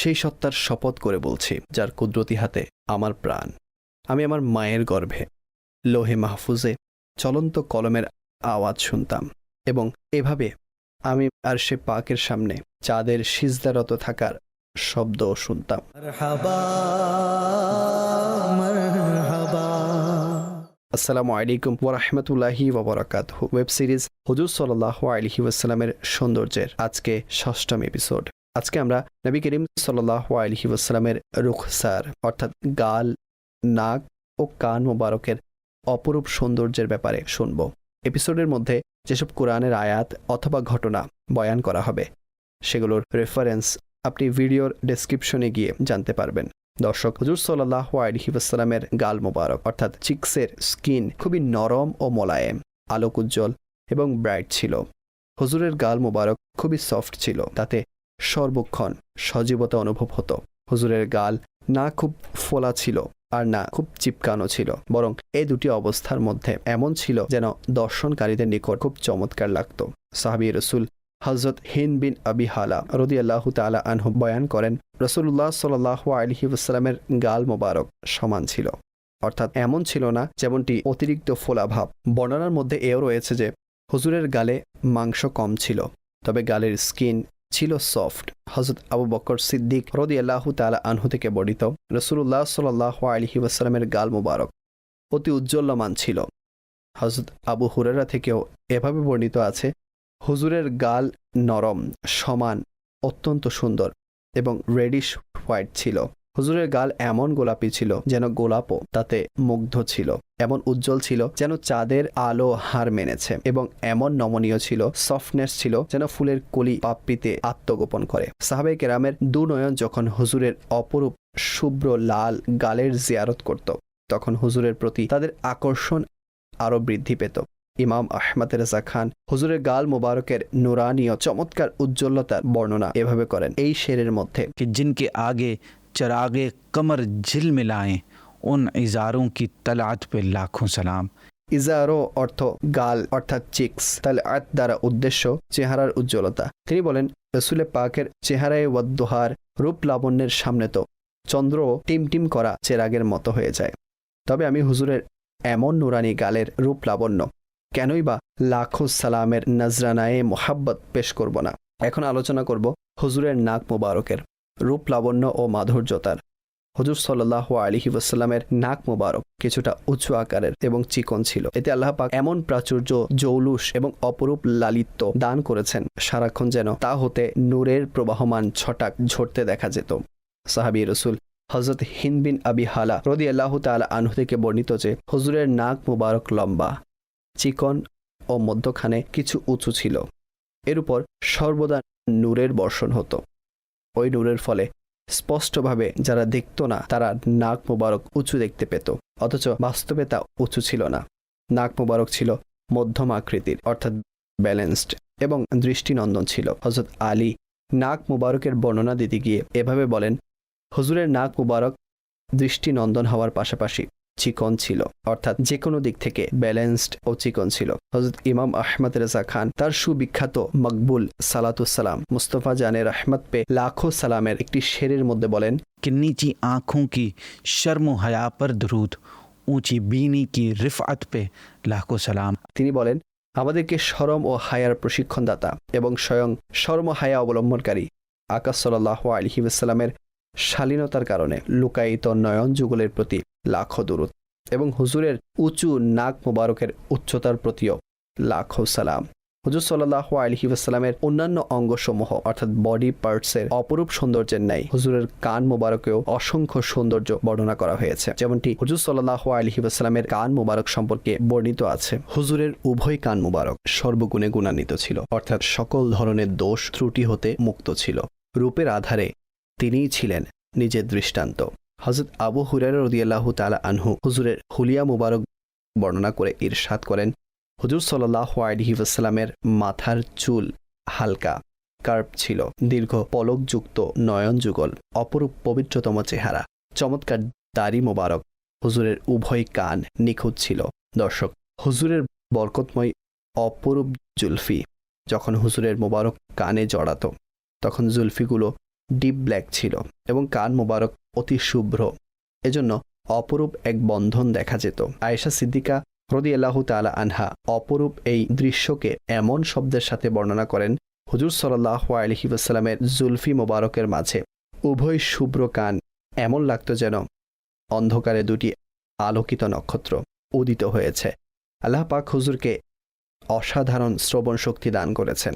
সেই সত্তার শপথ করে বলছি যার কুদরতি হাতে আমার প্রাণ। আমি আমার মায়ের গর্ভে লোহে মাহফুজে চলন্ত কলমের আওয়াজ শুনতাম এবং এভাবে আমি আর সে পাকের সামনে চাঁদের সিজদারত থাকার শব্দ শুনতাম। আসসালামু আলাইকুম ওরহমতুল্লাহি ওবরাকাত ওয়েব সিরিজ হজুর সাল্লাহ আলহি ওয়াসালামের সৌন্দর্যের আজকে ষষ্ঠম এপিসোড। আজকে আমরা নবী করিম সাল্লাহ আলহি ওয়াসালামের রুখসার অর্থাৎ গাল, নাক ও কান মোবারকের অপরূপ সৌন্দর্যের ব্যাপারে শুনব। এপিসোডের মধ্যে যেসব কোরআনের আয়াত অথবা ঘটনা বয়ান করা হবে, সেগুলোর রেফারেন্স আপনি ভিডিওর ডেসক্রিপশনে গিয়ে জানতে পারবেন। দর্শক, হজুর সাল্লাহ আলহি ওয়াসালামের গাল মোবারক, অর্থাৎ চিক্সের স্কিন খুবই নরম ও মোলায়েম, আলোক উজ্জ্বল এবং ব্রাইট ছিল। হজুরের গাল মোবারক খুবই সফট ছিল, তাতে সর্বক্ষণ সজীবতা অনুভব হতো। হুজুরের গাল না খুব ফোলা ছিল আর না খুব চিপকানো ছিল, বরং এই দুটি অবস্থার মধ্যে এমন ছিল যেন দর্শনকারীদের নিকট খুব চমৎকার লাগত। সাহাবি রসুল হজরত হিন বিন আবি হালা রদি আল্লাহ তালা আনহু বয়ান করেন রসুল্লাহ সাল্লাহ আলহি ওসালামের গাল মোবারক সমান ছিল। অর্থাৎ এমন ছিল না যেমনটি অতিরিক্ত ফোলাভাব বর্ণনার মধ্যে এও রয়েছে যে হুজুরের গালে মাংস কম ছিল, তবে গালের স্কিন ছিল সফট হজরত আবু বকর সিদ্দিক রদি আল্লাহ তালা আনহু থেকে বর্ণিত। রসুল্লাহ সাল্লাহ আলহি ওয়াসালামের গাল মুবারক অতি উজ্জ্বল্যমান ছিল। হজরত আবু হুরেরা থেকেও এভাবে বর্ণিত আছে, হুজুরের গাল নরম, সমান, অত্যন্ত সুন্দর এবং রেডিশ হোয়াইট ছিল। হুজুরের গাল এমন গোলাপি ছিল যেন গোলাপও তাতে মুগ্ধ ছিল। এমন উজ্জ্বল ছিল যেন চাঁদের আলো হার মেনেছে এবং এমন নমনীয় ছিল সফটনেস ছিল যেন ফুলের কলি পাপ্পিতে আত্মগোপন করে। সাহাবে কেরামের দুনয়ন যখন হুজুরের অপরূপ শুভ্র লাল গালের জিয়ারত করত, তখন হুজুরের প্রতি তাদের আকর্ষণ আরও বৃদ্ধি পেত। ইমাম আহমদ রেজা খান হুজুরের গাল মুবারকের নুরানীয় চমৎকার উজ্জ্বলতার বর্ণনা এভাবে করেন, এই শেরের মধ্যে জিনকে আগে चरागे कमर झिल मिलाएं उन इजारों की तलात पे लाखों सलाम ইজারো অর্থ গাল অর্থাৎ চিক্স তাহলে আত দ্বারা উদ্দেশ্য চেহারার উজ্জ্বলতা তিনি বলেন রসুলে পাকের চেহারায় ওয়াদ্দোহার রূপ লাবণ্যের সামনে তো চন্দ্র টিমটিম করা চেরাগের মতো হয়ে যায় তবে আমি হুজুরের এমন নুরানি গালের রূপ লাবণ্য কেনই বা লাখো সালামের নজরানায়ে মোহাব্বত পেশ করব না এখন আলোচনা করব হুজুরের নাক মোবারকের রূপ লাবণ্য ও মাধুর্যতার। হুজুর সাল্লাহ আলিহি ওয়াসাল্লামের নাক মোবারক কিছুটা উঁচু আকারের এবং চিকন ছিল। এতে আল্লাহ পাক এমন প্রাচুর্য, জৌলুস এবং অপরূপ লালিত্য দান করেছেন, সারাক্ষণ যেন তা হতে নূরের প্রবাহমান ছটাক ঝরতে দেখা যেত। সাহাবি রসুল হজরত হিন বিন আবি হালা রদি আল্লাহ তালা আনহু থেকে বর্ণিত যে, হজুরের নাক মোবারক লম্বা, চিকন ও মধ্যখানে কিছু উঁচু ছিল। এর উপর সর্বদা নূরের বর্ষণ হতো। ওই নূরের ফলে। স্পষ্টভাবে যারা দেখত না, তারা নাক মোবারক উঁচু দেখতে পেত। অথচ বাস্তবে তা উঁচু ছিল না। নাক মোবারক ছিল মধ্যম আকৃতির, অর্থাৎ ব্যালেন্সড এবং দৃষ্টিনন্দন ছিল। হজরত আলী নাক মুবারকের বর্ণনা দিতে গিয়ে এভাবে বলেন, হুজুরের নাক মুবারক দৃষ্টিনন্দন হওয়ার পাশাপাশি চিকন ছিল অর্থাৎ যে কোনো দিক থেকে ব্যালেন্সড ও চিকন ছিল হজরত ইমাম আহমদ রেজা খান তার সুবিখ্যাত মকবুল সালাতুসালাম মুস্তফা জানের আহমদ পে লাখো সালামের একটি শেরের মধ্যে বলেন कि नीची आँखों की शर्म हया पर दरूद ऊंची बीनी की रिफ़त पे लाखों सलाम তিনি বলেন আমাদেরকে শরম ও হায়ার প্রশিক্ষণদাতা এবং স্বয়ং শর্ম হায়া অবলম্বনকারী আকাশ সাল্লাহ আলহি ওয়াসাল্লামের শালীনতার কারণে লুকায়িত নয়ন যুগলের প্রতি লাখো দূরত এবং হুজুরের উঁচু নাক মোবারকের উচ্চতার প্রতিও লাখো সালাম। হুজুর সাল্লাহ আলহি ওয়াসাল্লামের অন্যান্য অঙ্গসমূহ, অর্থাৎ বডি পার্টসের অপরূপ সৌন্দর্যের ন্যায় হুজুরের কান মোবারকেও অসংখ্য সৌন্দর্য বর্ণনা করা হয়েছে। যেমনটি হুজুর সাল্লাহ আলহি ওয়াসাল্লামের কান মোবারক সম্পর্কে বর্ণিত আছে। হুজুরের উভয় কান মোবারক সর্বগুণে গুণান্বিত ছিল, অর্থাৎ সকল ধরনের দোষ ত্রুটি হতে মুক্ত ছিল। রূপের আধারে তিনিই ছিলেন নিজের দৃষ্টান্ত। হজরত আবু হুরের রদিয়াল্লাহ তালা আনহু হুজুরের হুলিয়া মুবারক বর্ণনা করে ইরশাদ করেন, হুজুর সাল্লাহ আলহি মাথার চুল হালকা কার্প ছিল, দীর্ঘ পলকযুক্ত নয়ন যুগল, অপরূপ পবিত্রতম চেহারা, চমৎকার দাড়ি মোবারক, হুজুরের উভয় কান নিখুঁত ছিল। দর্শক, হুজুরের বরকতময় অপরূপ জুলফি যখন হুজুরের মোবারক কানে জড়াত, তখন জুলফিগুলো ডিপ ব্ল্যাক ছিল এবং কান মোবারক অতি শুভ্র। এজন্য অপরূপ এক বন্ধন দেখা যেত। আয়েশা সিদ্দিকা রদি আল্লাহ তালা আনহা অপরূপ এই দৃশ্যকে এমন শব্দের সাথে বর্ণনা করেন, হুজুর সাল্লাহ আলহি ওয়াসাল্লামের জুলফি মোবারকের মাঝে। উভয় শুভ্র কান, এমন লাগত যেন অন্ধকারে দুটি আলোকিত নক্ষত্র উদিত হয়েছে। আল্লাহ পাক হুজুরকে অসাধারণ শ্রবণ শক্তি দান করেছেন।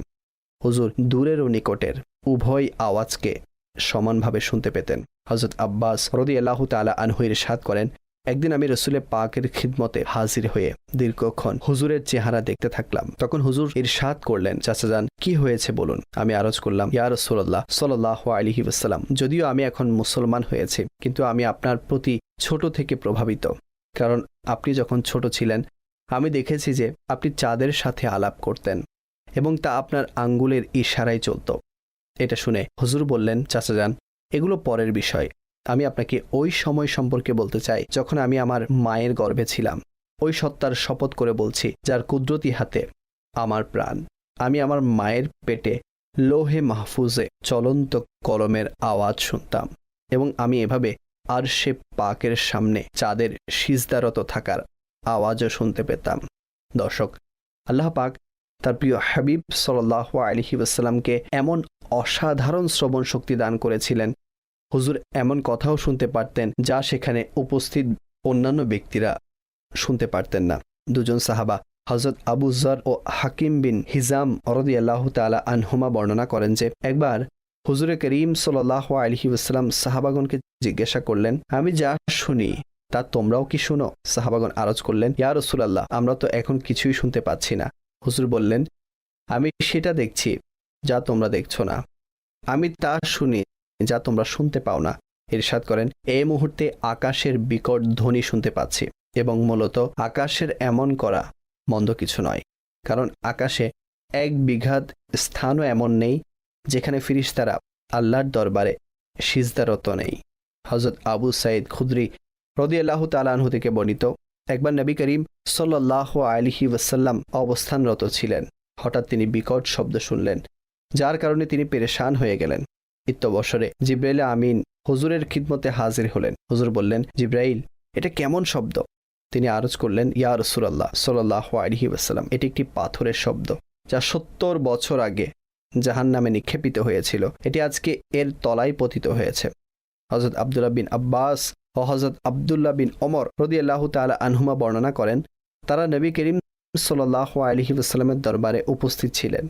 হুজুর দূরের ও নিকটের উভয় আওয়াজকে সমানভাবে শুনতে পেতেন। হজরত আব্বাস রদি আল্লাহ তালা আনহুইর সাদ করেন, একদিন আমি রসুলের পাকের খিদমতে হাজির হয়ে দীর্ঘক্ষণ হুজুরের চেহারা দেখতে থাকলাম। তখন হুজুর ইরশাদ করলেন, চাচা যান, কি হয়েছে বলুন? আমি আরজ করলাম, ইয়া রসুল্লাহ সাল্লাহ আলিহি ওসাল্লাম যদিও আমি এখন মুসলমান হয়েছি, কিন্তু আমি আপনার প্রতি ছোট থেকে প্রভাবিত। কারণ আপনি যখন ছোট ছিলেন, আমি দেখেছি যে আপনি চাঁদের সাথে আলাপ করতেন এবং তা আপনার আঙ্গুলের ইশারায় চলত। এটা শুনে হুজুর বললেন চাচাজান এগুলো পরের বিষয়। আমি আপনাকে ওই সময় সম্পর্কে বলতে চাই যখন আমি আমার মায়ের গর্ভে ছিলাম। ওই সত্তার শপথ করে বলছি, যার কুদরতি হাতে আমার প্রাণ। আমি আমার মায়ের পেটে লোহে মাহফুজে চলন্ত কলমের আওয়াজ শুনতাম এবং আমি এভাবে আর সে পাকের সামনে চাঁদের সিজদারত থাকার আওয়াজও শুনতে পেতাম। দর্শক, আল্লাহ পাক তার প্রিয় হাবিব সাল্লাহ আলহি ওয়াসাল্লামকে এমন অসাধারণ শ্রবণ শক্তি দান করেছিলেন। হুজুর এমন কথাও শুনতে পারতেন যা সেখানে উপস্থিত অন্যান্য ব্যক্তিরা শুনতে পারতেন না। দুজন সাহাবা হজরত আবু জর ও হাকিম বিন হিজাম অরদি আল্লাহ তালা আনহুমা বর্ণনা করেন যে, একবার হুজুরে করিম সাল্লাহ আলহি ওসালাম সাহাবাগনকে জিজ্ঞাসা করলেন, আমি যা শুনি, তা তোমরাও কি শুনো? সাহাবাগন আরজ করলেন, ইয়া রসুলাল্লাহ, আমরা তো এখন কিছুই শুনতে পাচ্ছি না। হুজুর বললেন, আমি সেটা দেখছি, যা তোমরা দেখছ না। আমি তা শুনি, যা তোমরা শুনতে পাও না। ইরশাদ করেন এই মুহূর্তে আকাশের বিকট ধ্বনি শুনতে পাচ্ছি এবং মূলত আকাশের এমন করা মন্দ কিছু নয়, কারণ আকাশে এক বিঘাত স্থানও এমন নেই, যেখানে ফিরিস্তারা আল্লাহর দরবারে সিজদারত নেই। হজরত আবু সাইদ খুদ্রি রদি আল্লাহ তালাহু থেকে বর্ণিত একবার নবী করিম সাল্লাহ আলিহি ওয়াসাল্লাম অবস্থানরত ছিলেন। হঠাৎ তিনি বিকট শব্দ শুনলেন, যার কারণে তিনি পেরেশান হয়ে গেলেন। ইত্যবসরে জিব্রাইল আমিন হুজুরের খিদমতে হাজির হলেন। হুজুর বললেন, জিব্রাইল, এটা কেমন শব্দ? তিনি আরজ করলেন, ইয়া রসুলাল্লাহ সাল্লাহ আলহি ওয়াসাল্লাম, এটি একটি পাথরের শব্দ, যা সত্তর বছর আগে জাহান নামে নিক্ষেপিত হয়েছিল। এটি আজকে এর তলায় পতিত হয়েছে। হজরত আবদুল্লাহ বিন আব্বাস ও হজরত আবদুল্লাহ বিন অমর রদি আল্লাহ তালা আনহুমা বর্ণনা করেন, তারা নবী করিম সাল্লাহ আলহি ওসাল্লামের দরবারে উপস্থিত ছিলেন।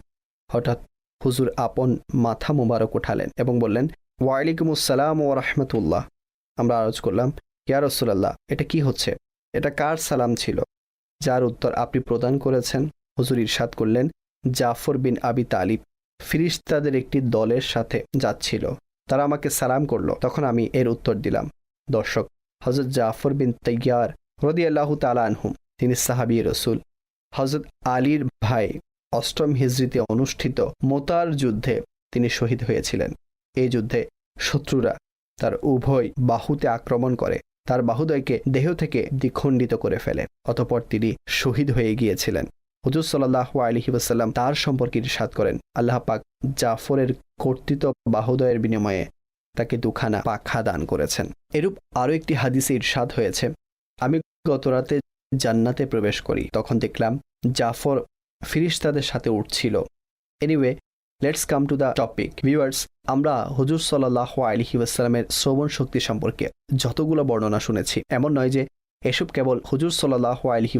হঠাৎ হুজুর আপন মাথা মুবারক উঠালেন এবং বললেন ওয়ালাইকুম আসসালাম ও রহমতুল্লাহ। আমরা আরজ করলাম, ইয়া রসুলাল্লাহ, এটা কি হচ্ছে? এটা কার সালাম ছিল? যার উত্তর আপনি প্রদান করেছেন, হুজুর ইরশাদ করলেন, জাফর বিন আবি তালিব, ফিরিস্তাদের একটি দলের সাথে যাচ্ছিল। তারা আমাকে সালাম করল। তখন আমি এর উত্তর দিলাম। দর্শক হজরত জাফর বিন তৈয়ার রদি আল্লাহ তালা আনহুম, তিনি সাহাবি রসুল। হজরত আলীর ভাই অষ্টম হিজড়িতে অনুষ্ঠিত মোতার যুদ্ধে তিনি শহীদ হয়েছিলেন। এই যুদ্ধে শত্রুরা তার উভয় বাহুতে আক্রমণ করে, তার বাহুদয়কে দেহ থেকে দ্বিখণ্ডিত করে ফেলে, অতপর তিনি শহীদ হয়ে গিয়েছিলেন। হুজুর সাল্লাহ আলহি ওসাল্লাম তার সম্পর্কে ইরশাদ করেন। আল্লাহ পাক জাফরের কর্তৃত বাহুদয়ের বিনিময়ে তাকে দুখানা পাখা দান করেছেন। এরূপ আরও একটি হাদিসে ইরশাদ হয়েছে। আমি গত রাতে জান্নাতে প্রবেশ করি, তখন দেখলাম জাফর ফিরিস্তাদের সাথে উঠছিল। Anyway let's come to the topic viewers আমরা হুজুর সাল্লাহ আলহি শ্রবণ শক্তি সম্পর্কে যতগুলো বর্ণনা শুনেছি। এমন নয় যে এসব কেবল হুজুর সাল্লাহ আলহি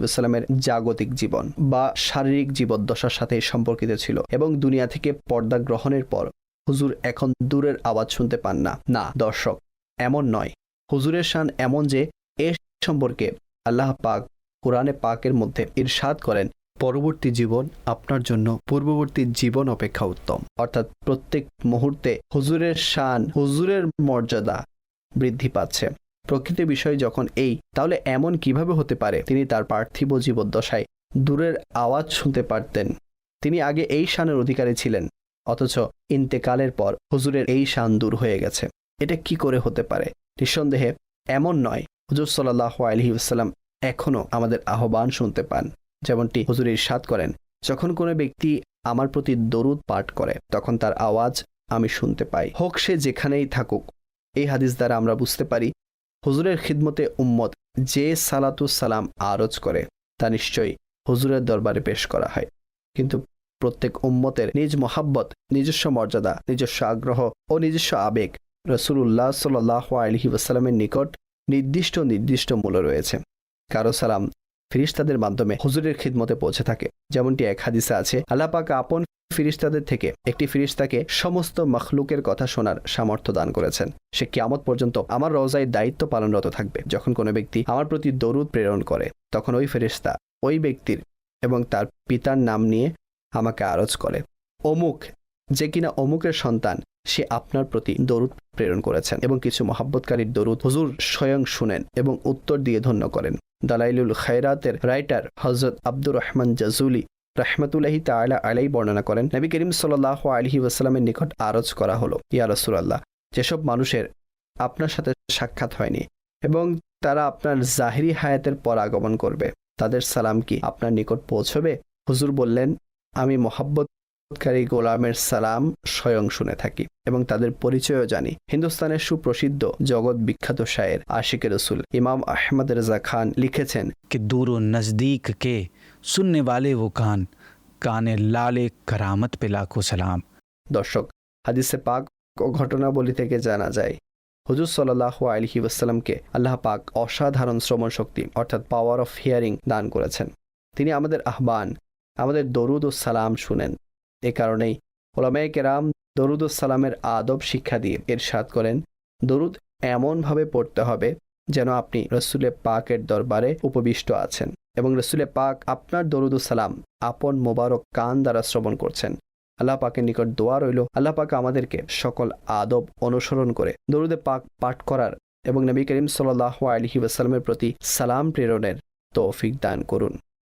জাগতিক জীবন বা শারীরিক জীবদ্দশার সাথে সম্পর্কিত ছিল এবং দুনিয়া থেকে পর্দা গ্রহণের পর হুজুর এখন দূরের আওয়াজ শুনতে পান না। না, দর্শক, এমন নয়। হুজুরের শান এমন যে, এ সম্পর্কে আল্লাহ পাক কোরআনে পাকের মধ্যে ইরশাদ করেন, পরবর্তী জীবন আপনার জন্য পূর্ববর্তী জীবন অপেক্ষা উত্তম। অর্থাৎ প্রত্যেক মুহূর্তে হুজুরের শান, হুজুরের মর্যাদা বৃদ্ধি পাচ্ছে। প্রকৃত বিষয় যখন এই, তাহলে এমন কীভাবে হতে পারে? তিনি তার পার্থিব জীবদ্দশায় দূরের আওয়াজ শুনতে পারতেন। তিনি আগে এই শানের অধিকারী ছিলেন। অথচ ইন্তেকালের পর হুজুরের এই শান দূর হয়ে গেছে। এটা কি করে হতে পারে? নিঃসন্দেহে এমন নয়। হুজুর সাল্লাহ আলহি আসসালাম এখনও আমাদের আহ্বান শুনতে পান। যেমনটি হুজুর ইরশাদ করেন, যখন কোনো ব্যক্তি আমার প্রতি দরুদ পাঠ করে, তখন তার আওয়াজ আমি শুনতে পাই। হোক সে যেখানেই থাকুক, এই হাদিস দ্বারা আমরা বুঝতে পারি, হুজুরের খিদমতে উম্মত যে সালাতু সালাম আরজ করে, তা নিশ্চয়ই হুজুরের দরবারে পেশ করা হয়। কিন্তু প্রত্যেক উম্মতের নিজ মহাব্বত, নিজস্ব মর্যাদা, নিজস্ব আগ্রহ ও নিজস্ব আবেগ রসুল্লাহ সাল্লাহ আলহি ওসালামের নিকট নির্দিষ্ট নির্দিষ্ট মূল্য রয়েছে। কারও সালাম ফিরিস্তাদের মাধ্যমে হুজুরের খিদমতে পৌঁছে থাকে। যেমনটি এক হাদিসে আছে, আল্লাহ পাক আপন ফিরিস্তাদের থেকে একটি ফিরিস্তাকে সমস্ত মখলুকের কথা শোনার সামর্থ্য দান করেছেন। সে কিয়ামত পর্যন্ত আমার রওজায় দায়িত্ব পালনরত থাকবে। যখন কোনো ব্যক্তি আমার প্রতি দরুদ প্রেরণ করে, তখন ওই ফেরিস্তা ওই ব্যক্তির এবং তার পিতার নাম নিয়ে আমাকে আরজ করে। অমুক, যে কিনা অমুকের সন্তান, সে আপনার প্রতি দরুদ প্রেরণ করেছেন এবং কিছু মহাব্বতকারীর দরুদ হুজুর স্বয়ং শুনেন এবং উত্তর দিয়ে ধন্য করেন। দালাইলুল খায়রাতের রাইটার হজরত আব্দুর রহমান জাজুলি রহমতুল্লাহি তাআলা আলাই বর্ণনা করেন, নবী করিম সাল্লাহ আলহি ওয়াসালামের নিকট আরজ করা হলো, ইয়া রসুলাল্লাহ, যেসব মানুষের আপনার সাথে সাক্ষাৎ হয়নি এবং তারা আপনার জাহিরি হায়াতের পর আগমন করবে, তাদের সালাম কি আপনার নিকট পৌঁছবে? হুজুর বললেন আমি মোহাব্বতকারী গোলামের সালাম স্বয়ং শুনে থাকি এবং তাদের পরিচয়ও জানি। হিন্দুস্তানের সুপ্রসিদ্ধ জগৎ বিখ্যাত শায়ের আশিক রসুল ইমাম আহমদ রেজা খান লিখেছেন কি দূর ও নজদীক কে শুননে বালে ও কান কানে লালে কারামত পে লাখো সালাম। দর্শক হাদিসে পাক ও ঘটনাবলী থেকে জানা যায় হুজুর সাল্লাহ আলহি ওয়াসাল্লামকে আল্লাহ পাক অসাধারণ শ্রবণ শক্তি অর্থাৎ পাওয়ার অফ হিয়ারিং দান করেছেন। তিনি আমাদের আহ্বান আমাদের দরুদ ও সালাম শুনেন। এ কারণেই ওলামায়ে কেরাম দরুদ সালামের আদব শিক্ষা দিয়ে এর এরশাদ করেন, দরুদ এমনভাবে পড়তে হবে যেন আপনি রসুলে পাকের দরবারে উপবিষ্ট আছেন এবং রসুলে পাক আপনার দরুদ সালাম আপন মোবারক কান দ্বারা শ্রবণ করছেন। আল্লাহ পাকের নিকট দোয়া রইল, আল্লাহ পাক আমাদেরকে সকল আদব অনুসরণ করে দরুদে পাক পাঠ করার এবং নবী করিম সাল্লাহ আলহি ওয়াসালামের প্রতি সালাম প্রেরণের তৌফিক দান করুন।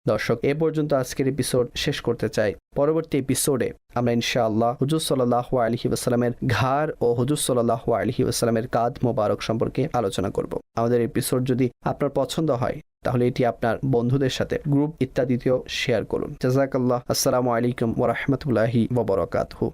দর্শক, এ পর্যন্ত আজকের এপিসোড শেষ করতে চাই। পরবর্তী এপিসোডে আমরা ইনশাআল্লাহ হুজুর সাল্লাহ আলহি ওয়াসালামের ঘাড় ও হুজুর সাল্লাহ আলহি ওয়াসালামের কাদ মোবারক সম্পর্কে আলোচনা করব। আমাদের এপিসোড যদি আপনার পছন্দ হয়, তাহলে এটি আপনার বন্ধুদের সাথে গ্রুপ ইত্যাদিতেও শেয়ার করুন। জাজাকাল্লাহ আসসালামু আলাইকুম ওরহমতুল্লাহি ওবরকাতহু